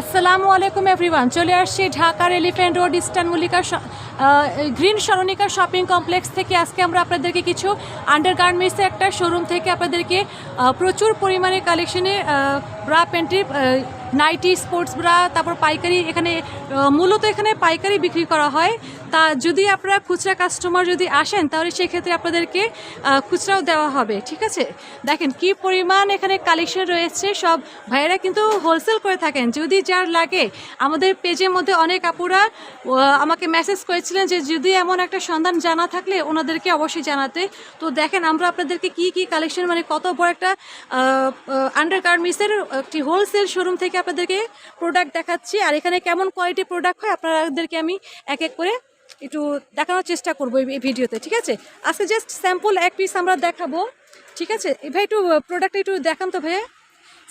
আসসালামু আলাইকুম এভরিওয়ান, চলে আসছি ঢাকার elephant road, eastern Mallika green Saranika shopping complex থেকে আজকে আমরা আপনাদেরকে কিছু আন্ডার গার্মেন্টসের একটা শোরুম থেকে আপনাদেরকে প্রচুর পরিমাণে কালেকশনে bra panty nightie sports bra তারপর পাইকারি, এখানে মূলত এখানে পাইকারি বিক্রি করা হয়। তা যদি আপনারা খুচরা কাস্টমার যদি আসেন, তাহলে সেক্ষেত্রে আপনাদেরকে খুচরাও দেওয়া হবে, ঠিক আছে? দেখেন কি পরিমাণ এখানে কালেকশন রয়েছে, সব ভাইয়েরা কিন্তু হোলসেল করে থাকেন। যদি যার লাগে, আমাদের পেজের মধ্যে অনেক আপুরা আমাকে মেসেজ করেছিলেন যে যদি এমন একটা সন্ধান জানা থাকলে ওনাদেরকে অবশ্যই জানাতে। তো দেখেন আমরা আপনাদেরকে কি কি কালেকশন মানে কত বড় একটা আন্ডার গার্মেন্টসের একটি হোলসেল শোরুম থেকে আপনাদেরকে প্রোডাক্ট দেখাচ্ছি। আর এখানে কেমন কোয়ালিটি প্রোডাক্ট হয় আপনাদেরকে আমি এক এক করে একটু দেখানোর চেষ্টা করব এই ভিডিওতে ঠিক আছে? আজকে জাস্ট স্যাম্পল এক পিস আমরা দেখাবো ঠিক আছে? এ ভাই একটু প্রোডাক্ট একটু দেখান তো ভাইয়া।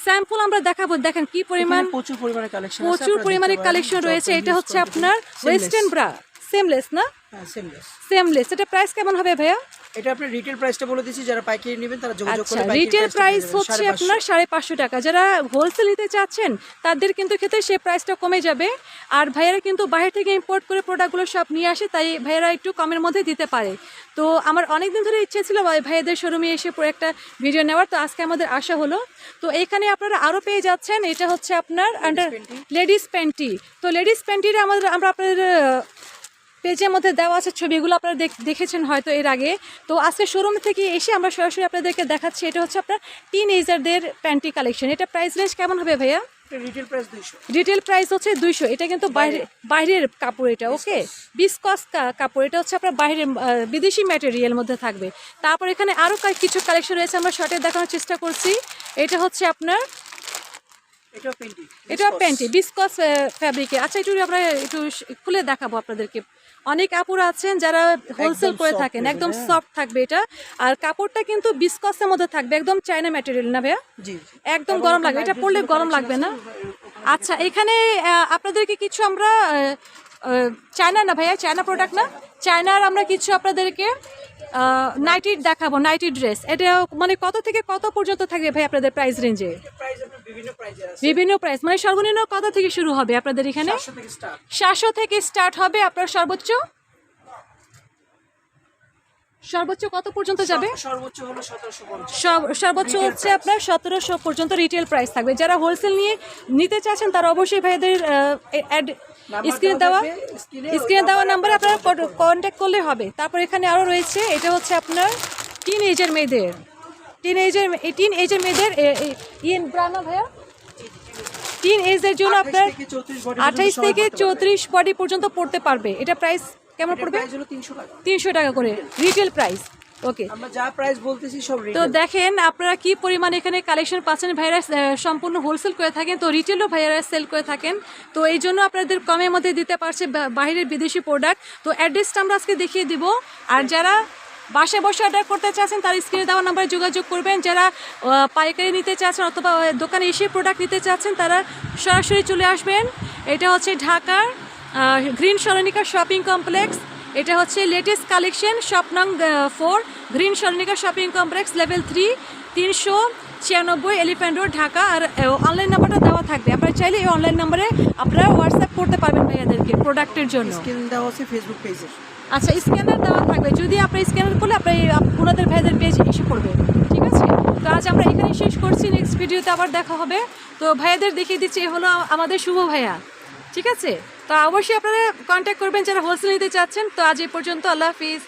স্যাম্পল আমরা দেখাবো দেখেন কি পরিমাণ প্রচুর পরিমাণে কালেকশন প্রচুর পরিমাণে কালেকশন রয়েছে। এটা হচ্ছে আপনার ওয়েস্টার্ন ব্রা সেমলেস না? হ্যাঁ সেমলেস সেমলেস এটা প্রাইস কেমন হবে ভাইয়া? এটা আপনি রিটেল প্রাইসটা বলে দিচ্ছি যারা পাইকারি নেবেন তারা যোগাযোগ আচ্ছা করে রিটেল প্রাইস হচ্ছে আপনার সাড়ে পাঁচশো টাকা। যারা হোলসেল নিতে চাচ্ছেন তাদের কিন্তু ক্ষেত্রে সেই প্রাইসটা কমে যাবে। আর ভাইয়েরা কিন্তু বাইরে থেকে ইম্পোর্ট করে প্রোডাক্টগুলো সব নিয়ে আসে তাই ভাইয়েরা একটু কমের মধ্যে দিতে পারে। তো আমার অনেক দিন ধরে ইচ্ছে ছিল ভাই- ভাইয়েদের শোরুমে এসে একটা ভিডিও নেওয়ার তো আজকে আমাদের আশা হলো। তো এখানে আপনারা আরও পেয়ে যাচ্ছেন এটা হচ্ছে আপনার আন্ডার লেডিস প্যান্টি তো লেডিস প্যান্টির আমাদের আমরা আপনাদের পেজের মধ্যে দেওয়া আছে ছবিগুলো আপনারা দেখ- দেখেছেন হয়তো এর আগে। তো আজকে শোরুম থেকে এসে আমরা সরাসরি আপনাদেরকে দেখাচ্ছি এটা হচ্ছে আপনার টিন এজারদের প্যান্টি কালেকশন এটা প্রাইস রেঞ্জ কেমন হবে ভাইয়া? এটা রিটেল প্রাইস 200 রিটেল প্রাইস হচ্ছে দুইশো। এটা কিন্তু বাইরে। বাইরের কাপড় এটা ওকে বিসকস কাপড়। এটা হচ্ছে আপনার বাইরের বিদেশি ম্যাটেরিয়াল মধ্যে থাকবে। তারপর এখানে আরও কিছু কালেকশন রয়েছে আমরা শর্টে দেখানোর চেষ্টা করছি। এটা হচ্ছে আপনার এটা প্যান্টি বিসকস। ফ্যাব্রিকে আচ্ছা একটু আমরা একটু খুলে দেখাবো আপনাদেরকে। অনেক আপুরা আছেন যারা হোলসেল করে থাকেন একদম হ্যাঁ। সফট থাকবে এটা। আর কাপড়টা কিন্তু বিসকসের মধ্যে থাকবে একদম চায়না ম্যাটেরিয়াল না ভাইয়া? একদম গরম লাগবে। এটা পরলে গরম লাগবে না? আচ্ছা এখানে আপনাদেরকে কিছু আমরা চায়না না ভাইয়া? চায়না প্রোডাক্ট না? চায়নার আমরা কিছু আপনাদেরকে নাইটি দেখাবো নাইটি ড্রেস এটা মানে কত থেকে কত পর্যন্ত থাকবে ভাই আপনাদের প্রাইস রেঞ্জে বিভিন্ন প্রাইস মানে সর্বনিম্ন কত থেকে শুরু হবে আপনাদের এখানে? 500 থেকে স্টার্ট সাতশো থেকে স্টার্ট হবে আপনার সর্বোচ্চ? সর্বোচ্চ কত পর্যন্ত যাবে? সর্বোচ্চ হলো 1750 সব- সর্বোচ্চ হচ্ছে আপনার সতেরোশো পর্যন্ত রিটেল প্রাইস থাকবে। যারা হোলসেল নিয়ে নিতে চাচ্ছেন তারা অবশ্যই ভাইদের অ্যাড স্ক্রিনে দেওয়া স্ক্রিনে দেওয়া নাম্বারে আপনারা কন্ট্যাক্ট করলে হবে। তারপর এখানে আরও রয়েছে এটা হচ্ছে আপনার টিন এজের মেয়েদের। টিন এজের টিন এজের মেয়েদের ইয়েন ব্রানা ভাইয়া? টিন এজের জন্য আপনার থেকে 34 বডি আঠাইশ থেকে চৌত্রিশ বডি পর্যন্ত পড়তে পারবে। এটা প্রাইস কেমন পড়বে? প্রাইস হলো 300 টাকা। তিনশো টাকা করে। রিটেল প্রাইস ওকে আমরা যা প্রাইস বলতেছি সব তো দেখেন আপনারা কি পরিমাণ এখানে কালেকশন পাচ্ছেন? ভাইরাস সম্পূর্ণ হোলসেল করে থাকেন। তো রিটেলও ভাইয়ারা সেল করে থাকেন। তো এই জন্য আপনাদের কমের মধ্যে দিতে পারছে বাইরের বিদেশি প্রোডাক্ট তো অ্যাড্রেসটা আমরা আজকে দেখিয়ে দিব। আর যারা বাসায় বসে অর্ডার করতে চাচ্ছেন, তার স্ক্রিনে দেওয়া নাম্বারে যোগাযোগ করবেন। যারা পাইকারি নিতে চাচ্ছেন অথবা দোকানে এসে প্রোডাক্ট নিতে চাচ্ছেন, তারা সরাসরি চলে আসবেন। এটা হচ্ছে ঢাকার গ্রিন সরণিকা শপিং কমপ্লেক্স। এটা হচ্ছে লেটেস্ট কালেকশন শপ নং four, green Saranika shopping complex, level three, তিনশো ছিয়ানব্বই এলিফ্যান্ট রোড, ঢাকা। আর অনলাইন নাম্বারটা দেওয়া থাকবে। আপনারা চাইলে এই অনলাইন নাম্বারে আপনারা হোয়াটসঅ্যাপ করতে পারবেন ভাইয়াদেরকে প্রোডাক্টের জন্য। স্ক্রিন দেওয়া আছে ফেসবুক পেজে আচ্ছা স্ক্যানার দেওয়া থাকবে। যদি আপনি স্ক্যানার করলে আপনি আপ- ওনাদের ভাইদের পেজ এসে পড়বে, ঠিক আছে? তো আজ আমরা এখানে শেষ করছি। নেক্সট ভিডিওতে আবার দেখা হবে। তো ভাইয়াদের দেখিয়ে দিচ্ছি, এ হলো আমাদের শুভ ভাইয়া, ঠিক আছে? তো অবশ্যই আপনারা কন্ট্যাক্ট করবেন যারা হোলসেল নিতে চাচ্ছেন। তো আজ এই পর্যন্ত আল্লাহ হাফিজ।